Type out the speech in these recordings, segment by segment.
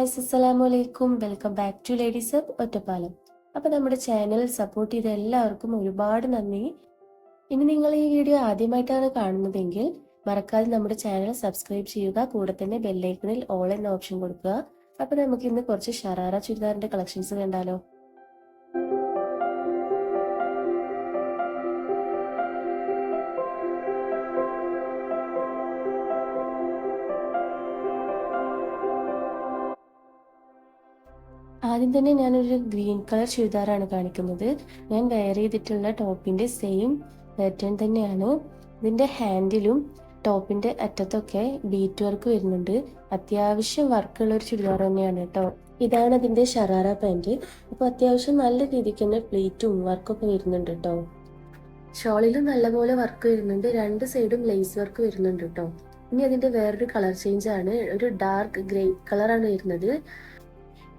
അസ്സലാമു അലൈക്കും welcome back to ladies up Ottapalam അപ്പോൾ നമ്മുടെ ചാനൽ സപ്പോർട്ട് ചെയ്ത എല്ലാവർക്കും ഒരുപാട് നന്ദി. ഇനി നിങ്ങൾ ഈ വീഡിയോ ആദ്യമായിട്ടാണ് കാണുന്നതെങ്കിൽ മറക്കാതെ നമ്മുടെ ചാനൽ സബ്സ്ക്രൈബ് ചെയ്യുക കൂടെ തന്നെ ബെല്ലൈക്കണിൽ ഓൾ എന്ന ഓപ്ഷൻ കൊടുക്കുക. അപ്പോൾ നമുക്ക് ഇന്ന് കുറച്ച് ഷറാറ ചുരിദാറിന്റെ കളക്ഷൻസ് കണ്ടാലോ? ആദ്യം തന്നെ ഞാനൊരു ഗ്രീൻ കളർ ചുരിദാറാണ് കാണിക്കുന്നത്. ഞാൻ വെയർ ചെയ്തിട്ടുള്ള ടോപ്പിന്റെ സെയിം പാറ്റേൺ തന്നെയാണ്. ഇതിന്റെ ഹാൻഡിലും ടോപ്പിന്റെ അറ്റത്തൊക്കെ ബീറ്റ് വർക്ക് വരുന്നുണ്ട്. അത്യാവശ്യം വർക്കുള്ള ഒരു ചുരിദാർ തന്നെയാണ് കേട്ടോ ഇതാണ് അതിന്റെ ഷറാറ പാന്റ് അപ്പോൾ അത്യാവശ്യം നല്ല രീതിക്ക് തന്നെ പ്ലേറ്റും വർക്കൊക്കെ വരുന്നുണ്ട് കേട്ടോ ഷോളിലും നല്ലപോലെ വർക്ക് വരുന്നുണ്ട്. രണ്ട് സൈഡും ലേസ് വർക്ക് വരുന്നുണ്ട് കേട്ടോ ഇനി അതിന്റെ വേറൊരു കളർ ചേഞ്ച് ആണ്. ഒരു ഡാർക്ക് ഗ്രേ കളറാണ് വരുന്നത്.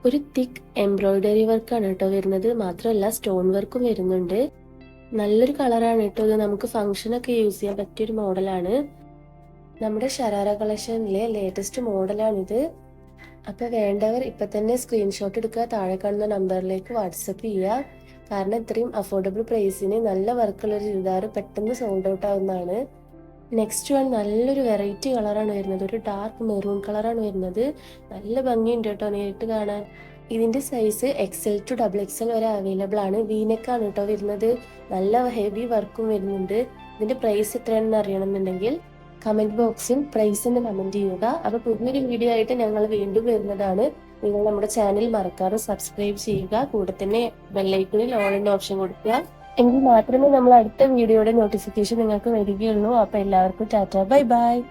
ഒരു തിക്ക് എംബ്രോയിഡറി വർക്കാണ് കേട്ടോ വരുന്നത്. മാത്രമല്ല സ്റ്റോൺ വർക്കും വരുന്നുണ്ട്. നല്ലൊരു കളറാണ് കേട്ടോ ഇത്. നമുക്ക് ഫംഗ്ഷനൊക്കെ യൂസ് ചെയ്യാൻ പറ്റിയൊരു മോഡലാണ്. നമ്മുടെ ഷറാറ കളക്ഷനിലെ ലേറ്റസ്റ്റ് മോഡലാണിത്. അപ്പൊ വേണ്ടവർ ഇപ്പൊ തന്നെ സ്ക്രീൻഷോട്ട് എടുക്കുക താഴെ കാണുന്ന നമ്പറിലേക്ക് വാട്സപ്പ് ചെയ്യുക. കാരണം ഇത്രയും അഫോർഡബിൾ പ്രൈസിന് നല്ല വർക്കുള്ള ഒരു ചുരിദാർ പെട്ടെന്ന് സോൾഡ് ഔട്ട് ആവുന്നതാണ്. നെക്സ്റ്റ് വൺ നല്ലൊരു വെറൈറ്റി കളറാണ് വരുന്നത്. ഒരു ഡാർക്ക് മെറൂൺ കളറാണ് വരുന്നത്. നല്ല ഭംഗിയുണ്ട് കേട്ടോ നേരിട്ട് കാണാൻ. ഇതിന്റെ size XL to double XL വരെ അവൈലബിൾ ആണ്. വീനക്കാണ് കേട്ടോ വരുന്നത്. നല്ല ഹെവി വർക്കും വരുന്നുണ്ട്. ഇതിന്റെ പ്രൈസ് എത്രയാണെന്ന് അറിയണമെന്നുണ്ടെങ്കിൽ കമന്റ് ബോക്സിൽ പ്രൈസ് എന്ന് കമന്റ് ചെയ്യുക. അപ്പോൾ പുതിയൊരു വീഡിയോ ആയിട്ട് ഞങ്ങൾ വീണ്ടും വരുന്നതാണ്. നിങ്ങൾ നമ്മുടെ ചാനൽ മറക്കാതെ സബ്സ്ക്രൈബ് ചെയ്യുക. കൂടെ തന്നെ ബെല്ലൈക്കണിൽ ഓൺലൈൻ എന്ന ഓപ്ഷൻ കൊടുക്കുക. എങ്കിൽ മാത്രമേ നമ്മൾ അടുത്ത വീഡിയോയുടെ നോട്ടിഫിക്കേഷൻ നിങ്ങൾക്ക് വരികയുള്ളൂ. അപ്പൊ എല്ലാവർക്കും ടാറ്റ. Bye bye.